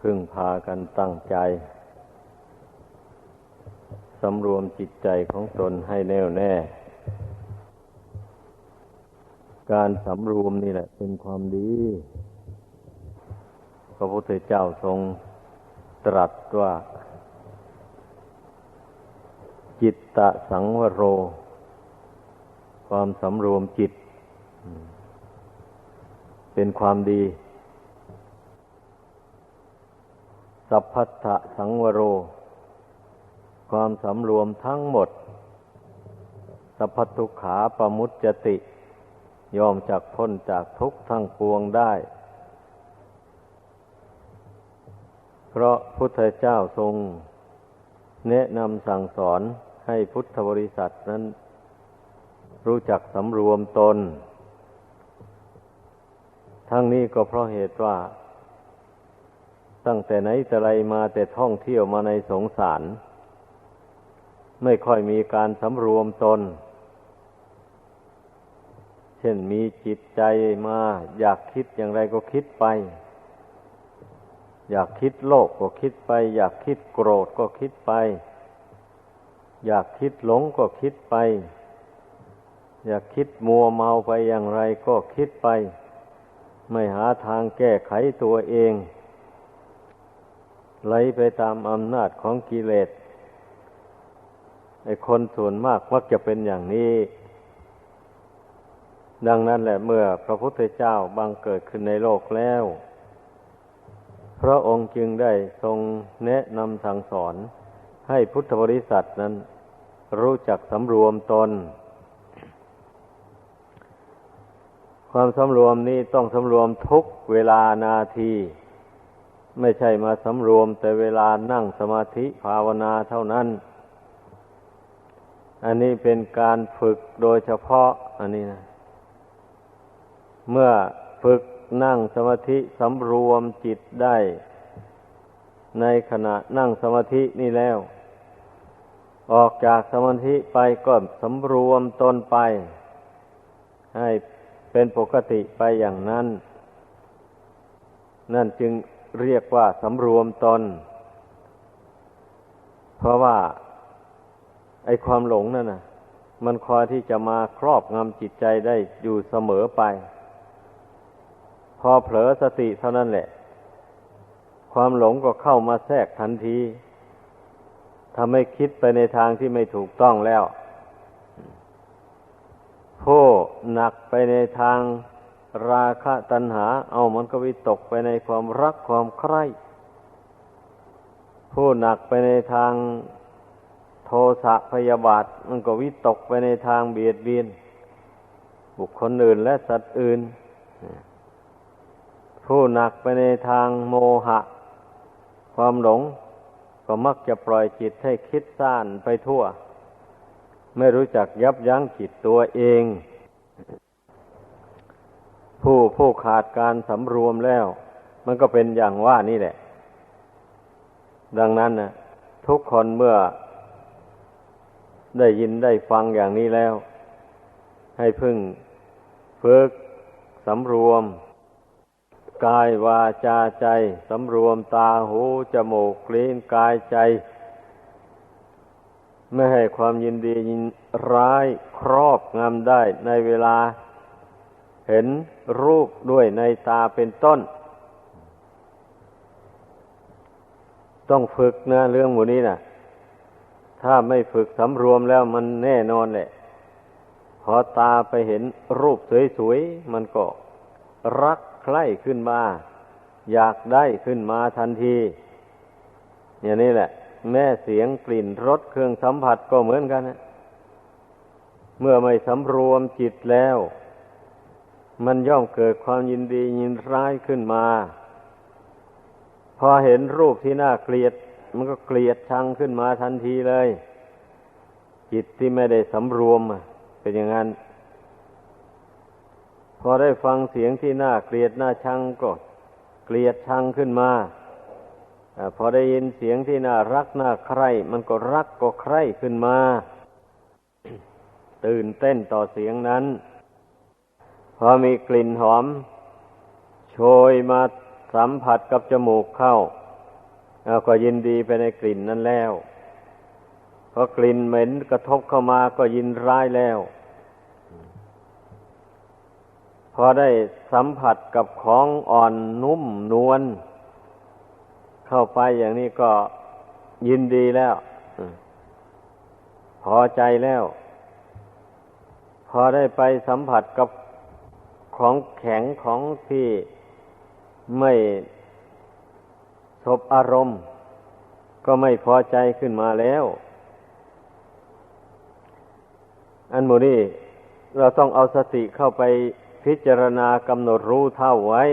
พึ่งพากันตั้งใจ สำรวมจิตใจของตนให้แน่วแน่ การสำรวมนี่แหละเป็นความดี พระพุทธเจ้าทรงตรัสว่า จิตตะสังวโร ความสำรวมจิต เป็นความดี สัพพัทธสังวโร ความสำรวมทั้งหมด สัพพทุขาปมุจจติ ยอมจากพ้นจากทุกข์ทั้งปวงได้ เพราะพุทธเจ้าทรง แนะนำสั่งสอนให้พุทธบริษัทนั้น รู้จักสำรวมตน ทั้งนี้ก็เพราะเหตุว่า ตั้งแต่ไหนแต่ไรมาแต่ท่องเที่ยวมาในสงสาร ไม่ค่อยมีการสำรวมตน เช่นมีจิตใจมาอยากคิดอย่างไรก็คิดไป อยากคิดโลภก็คิดไป อยากคิดโกรธก็คิดไป อยากคิดหลงก็คิดไป อยากคิดมัวเมาไปอย่างไรก็คิดไป ไม่หาทางแก้ไขตัวเอง ไหลไปตามอำนาจของกิเลสไอ้คนส่วนมากมักจะเป็นอย่างนี้ ดังนั้นแหละเมื่อพระพุทธเจ้าบังเกิดขึ้นในโลกแล้ว พระองค์จึงได้ทรงแนะนำสั่งสอน ให้พุทธบริษัทนั้น รู้จักสำรวมตน ความสำรวมนี้ต้องสำรวมทุกเวลานาที ไม่ใช่มาสำรวมแต่เวลานั่งสมาธิภาวนาเท่านั้น อันนี้เป็นการฝึกโดยเฉพาะ อันนี้นะ เมื่อฝึกนั่งสมาธิสำรวมจิตได้ ในขณะนั่งสมาธินี่แล้ว ออกจากสมาธิไปก็สำรวมตนไป ให้เป็นปกติไปอย่างนั้น นั่นจึง เรียกว่าสำรวมตน เพราะว่า ไอความหลงนั่นนะมันคอยที่จะมาครอบงำจิตใจได้อยู่เสมอไป พอเผลอสติเท่านั้นแหละ ความหลงก็เข้ามาแทรกทันทีทำให้คิดไปในทางที่ไม่ถูกต้องแล้วผู้หนักไปในทาง ราคะตัณหา เอามันก็วิตกไปในความรักความใคร่ ผู้หนักไปในทางโทสะพยาบาท มันก็วิตกไปในทางเบียดเบียน บุคคลอื่นและสัตว์อื่น ผู้หนักไปในทางโมหะ ความหลง ก็มักจะปล่อยจิตให้คิดซ่านไปทั่ว ไม่รู้จักยับยั้งจิตตัวเอง ผู้ผู้ขาดการสำรวมแล้ว มันก็เป็นอย่างว่านี่แหละ ดังนั้นนะทุกคนเมื่อได้ยินได้ฟังอย่างนี้แล้ว ให้พึ่งฝึกสำรวม กายวาจาใจสำรวมตาหูจมูกลิ้นกายใจ ไม่ให้ความยินดียินร้ายครอบงำได้ในเวลา เห็นรูปด้วยในตาเป็นต้น ต้องฝึกนะเรื่องหมูนี้นะถ้าไม่ฝึกสำรวมแล้วมันแน่นอนแหละพอตาไปเห็นรูปสวยๆมันก็รักใคร่ขึ้นมา อยากได้ขึ้นมาทันที อย่างนี้แหละ แม่เสียงกลิ่นรสเครื่องสัมผัสก็เหมือนกันนะเมื่อไม่สำรวมจิตแล้ว มันย่อมเกิดความยินดียินร้ายขึ้นมา พอเห็นรูปที่น่าเกลียด มันก็เกลียดชังขึ้นมาทันทีเลย จิตที่ไม่ได้สำรวมเป็นอย่างนั้น พอได้ฟังเสียงที่น่าเกลียดน่าชังก็เกลียดชังขึ้นมาพอได้ยินเสียงที่น่ารักน่าใคร่ มันก็รักก็ใคร่ขึ้นมา ตื่นเต้นต่อเสียงนั้น พอมีกลิ่นหอม โชยมาสัมผัสกับจมูกเข้าเราก็ยินดีไปในกลิ่นนั้นแล้วพอกลิ่นเหม็นกระทบเข้ามาก็ยินร้ายแล้ว พอได้สัมผัสกับของอ่อนนุ่มนวลเข้าไปอย่างนี้ก็ยินดีแล้ว พอใจแล้ว พอได้ไปสัมผัสกับ ของแข็งของที่ไม่สบอารมณ์ ก็ไม่พอใจขึ้นมาแล้ว อันโมนี้เราต้องเอาสติเข้าไปพิจารณากำหนดรู้เท่าไว้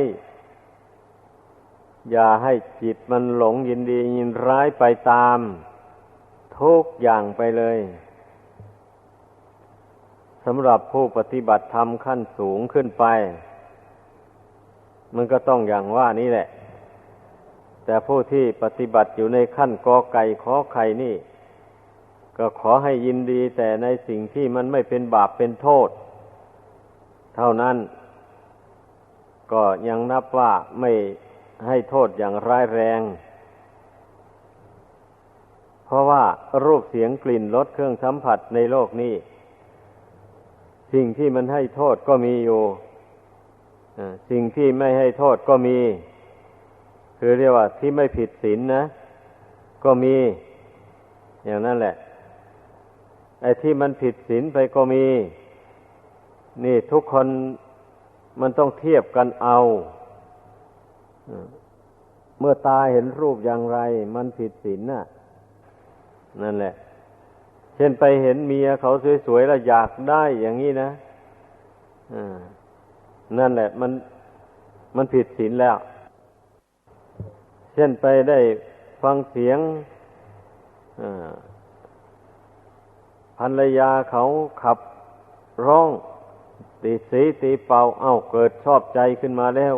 อย่าให้จิตมันหลงยินดียินร้ายไปตาม ทุกอย่างไปเลย สำหรับผู้ปฏิบัติธรรมขั้นสูงขึ้นไป มันก็ต้องอย่างว่านี้แหละ แต่ผู้ที่ปฏิบัติอยู่ในขั้นกอไก่ขอไข่นี่ ก็ขอให้ยินดีแต่ในสิ่งที่มันไม่เป็นบาปเป็นโทษ เท่านั้น ก็ยังนับว่าไม่ให้โทษอย่างร้ายแรง เพราะว่ารูปเสียงกลิ่นรสเครื่องสัมผัสในโลกนี้ สิ่งที่มันให้โทษก็มีอยู่สิ่งที่ไม่ให้โทษก็มี คือเรียกว่าที่ไม่ผิดศีลนนะ ก็มี อย่างนั้นแหละ ไอ้ที่มันผิดศีลไปก็มี นี่ทุกคนมันต้องเทียบกันเอา เมื่อตาเห็นรูปอย่างไร มันผิดศีลน่ะ นั่นแหละ เช่นไปเห็นเมียเขาสวยๆแล้วอยากได้อย่างนี้นะนั่นแหละ มันมันผิดศีลแล้ว เช่นไปได้ฟังเสียงภรรยาเขาขับร้องตีสีตีเป่าเอ้าเกิดชอบใจขึ้นมาแล้ว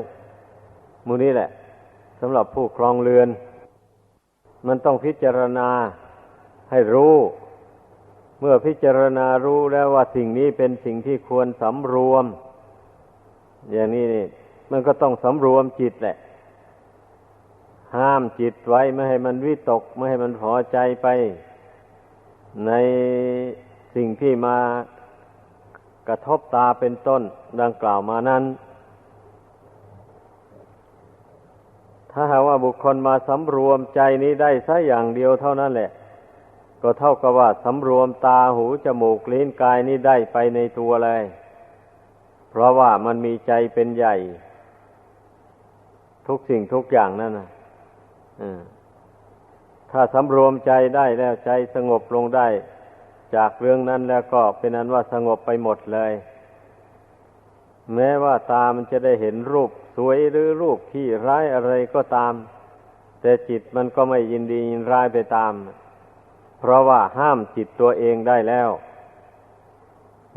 มูนี้แหละสำหรับผู้ครองเรือน มันต้องพิจารณาให้รู้ เมื่อพิจารณารู้แล้วว่าสิ่งนี้เป็นสิ่งที่ควรสำรวม อย่างนี้นี่มันก็ต้องสำรวมจิตแหละ ห้ามจิตไว้ไม่ให้มันวิตก ไม่ให้มันพอใจไป ในสิ่งที่มากระทบตาเป็นต้นดังกล่าวมานั้น ถ้าหากว่าบุคคลมาสำรวมใจนี้ได้สัอย่างเดียวเท่านั้นแหละ ก็เท่ากับว่าสำรวมตาหูจมูกลิ้นกายนี้ได้ไปในตัวเลย เพราะว่ามันมีใจเป็นใหญ่ ทุกสิ่งทุกอย่างนั่นนะถ้าสำรวมใจได้แล้วใจสงบลงได้ จากเรื่องนั้นแล้วก็เป็นนั้นว่าสงบไปหมดเลย แม้ว่าตามันจะได้เห็นรูปสวยหรือรูปที่ร้ายอะไรก็ตาม แต่จิตมันก็ไม่ยินดียินร้ายไปตาม เพราะว่าห้ามจิตตัวเองได้แล้ว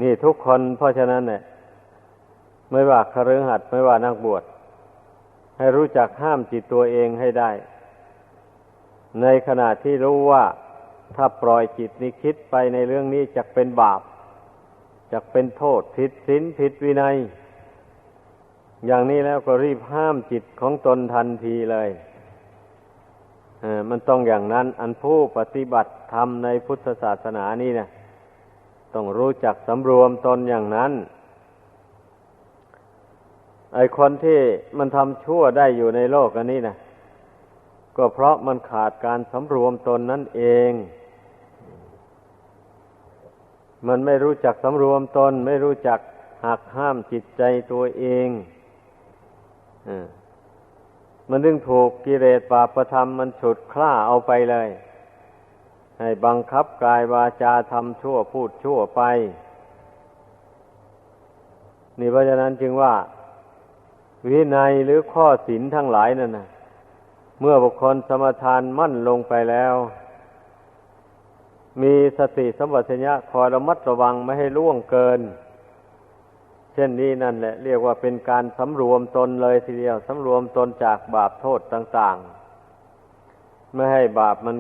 นี่ทุกคนเพราะฉะนั้นเนี่ยไม่ว่าคฤหัสถ์ไม่ว่านักบวช ให้รู้จักห้ามจิตตัวเองให้ได้ ในขณะที่รู้ว่าถ้าปล่อยจิตนี้คิดไปในเรื่องนี้จะเป็นบาปจะเป็นโทษผิดศีลผิดวินัย อย่างนี้แล้วก็รีบห้ามจิตของตนทันทีเลย มันต้องอย่างนั้น อันผู้ปฏิบัติธรรมในพุทธศาสนานี่นะต้องรู้จักสำรวมตนอย่างนั้น ไอคนที่มันทำชั่วได้อยู่ในโลกอันนี้นะก็เพราะมันขาดการสำรวมตนนั่นเอง มันไม่รู้จักสำรวมตน ไม่รู้จักหักห้ามจิตใจตัวเองอ มันดึงถูกกิเลสบาปธรรมมันฉุดคล้าเอาไปเลย ให้บังคับกายวาจาทำชั่วพูดชั่วไป นี่เพราะฉะนั้นจึงว่า วินัยหรือข้อศีลทั้งหลายนั่นนะเมื่อบุคคลสมทานมั่นลงไปแล้ว มีสติสัมปชัญญะคอยระมัดระวังไม่ให้ล่วงเกิน ช่นนี้นั่นแหละเรียกว่าเป็นการสำรวมตนเลยทีเดียวสำรวมตนจากบาปโทษต่าง ๆ ไม่ให้บาปมัน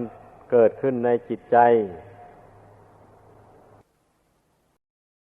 เกิดขึ้นในจิตใจ